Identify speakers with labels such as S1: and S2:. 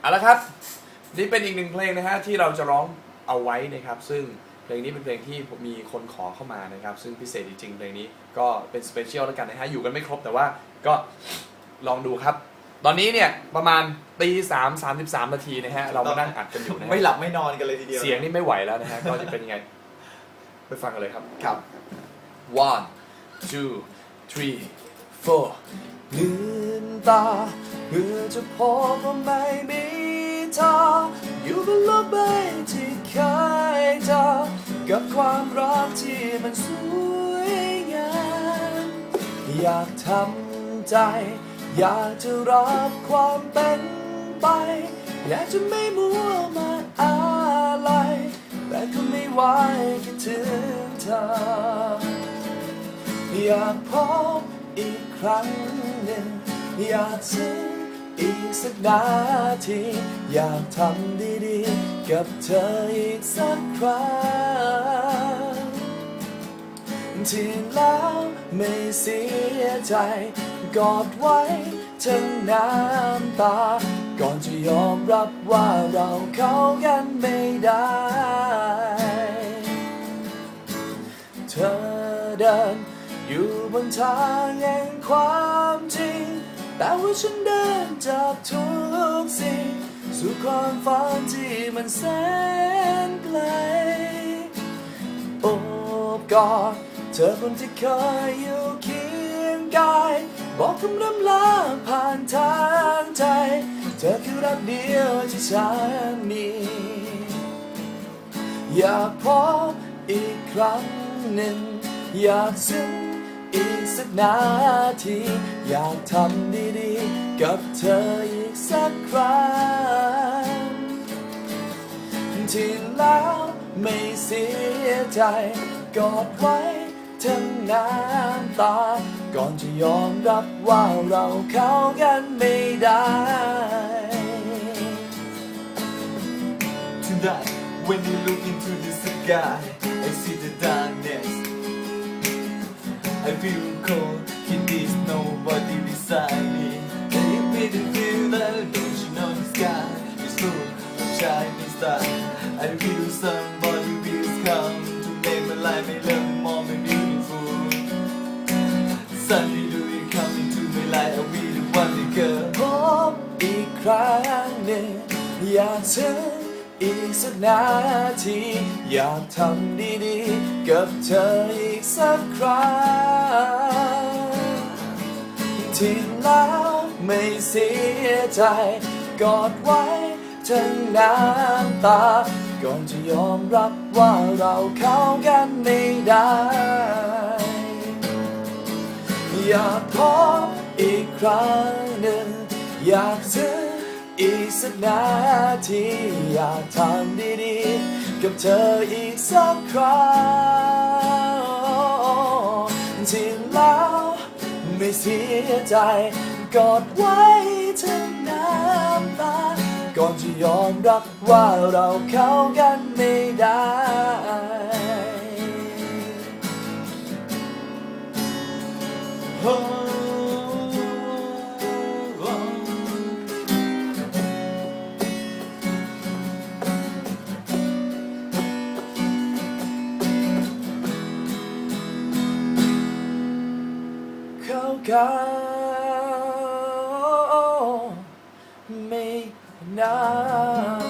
S1: เอาละครับ นี่เป็นอีกหนึ่งเพลงนะฮะที่เราจะร้องเอาไว้นะครับ ซึ่งเพลงนี้เป็นเพลงที่มีคนขอเข้ามานะครับ ซึ่งพิเศษจริงๆเพลงนี้ก็เป็นสเปเชียลแล้วกันนะฮะอยู่กันไม่ครบแต่ว่าก็ลองดูครับ ตอนนี้เนี่ยประมาณตีสามสามสิบสามนาทีนะฮะเรามานั่งอัดกันอยู่นะฮะ
S2: ไม่หลับไม่นอนกันเลยทีเดียว
S1: เสียงนี่ไม่ไหวแล้วนะฮะก็จะเป็นยังไง ไปฟังกันเลยครับ
S2: ครับ
S1: one two three four ลืมตา เพื่อจะพบว่าไม่มีเธออยู่บนโลกใบที่เคยเจอกับความรักที่มันสวยงามอยากทำใจ อยากจะรับความเป็นไป อยากจะไม่มัวมาอะไร แต่ก็ไม่ไหวคิดถึงเธอ อยากพบอีกครั้งหนึ่งอยากซึ้ง อีกสักนาที อยากทำดีๆ กับเธออีกสักครั้งที่แล้วไม่เสียใจ กอดไว้ทั้งน้ำตา ก่อนจะยอมรับว่าเราเข้ากันไม่ได้ เธอเดินอยู่บนทางแห่งความจริง แต่ว่าฉันเดินจากทุกสิ่ง สู่ความฝันที่มันแสนไกลโอบกอดเธอคนที่เคยอยู่เคียงกาย บอกคำรำลาผ่านทางใจ เธอคือรักเดียวที่ฉันมี อยากพบอีกครั้งหนึ่ง อยากซึ้ง อีกสักนาที อยากทำดีๆ กับเธออีกสักครั้ง ที่แล้วไม่เสียใจกอดไว้ทั้งน้ำตา ก่อนจะยอมรับว่าเราเข้ากันไม่ได้
S2: Tonight when you look into the sky I see the darkness I feel cold in this nobody beside me Can you feel the feel that don't you know the sky is full of shining stars I feel somebody will come to make my life a little more beautiful Suddenly do you come into my life I really want the girl
S1: พบอีกครั้งหนึ่ง อยากถึงอี อีกสักนาที อยากทำดีๆ กับเธออีกสักครั้งที่แล้วไม่เสียใจ กอดไว้ทั้งน้ำตา ก่อนจะยอมรับว่าเราเข้ากันไม่ได้ อยากพบอีกครั้งหนึ่ง อยากถึง อีกสักนาทีอยากทำดีๆ กับเธออีกสักครั้งที่แล้วไม่เสียใจ กอดไว้ทั้งน้ำตา ก่อนจะยอมรับว่าเราเข้ากันไม่ได้เข้ากันไม่นาน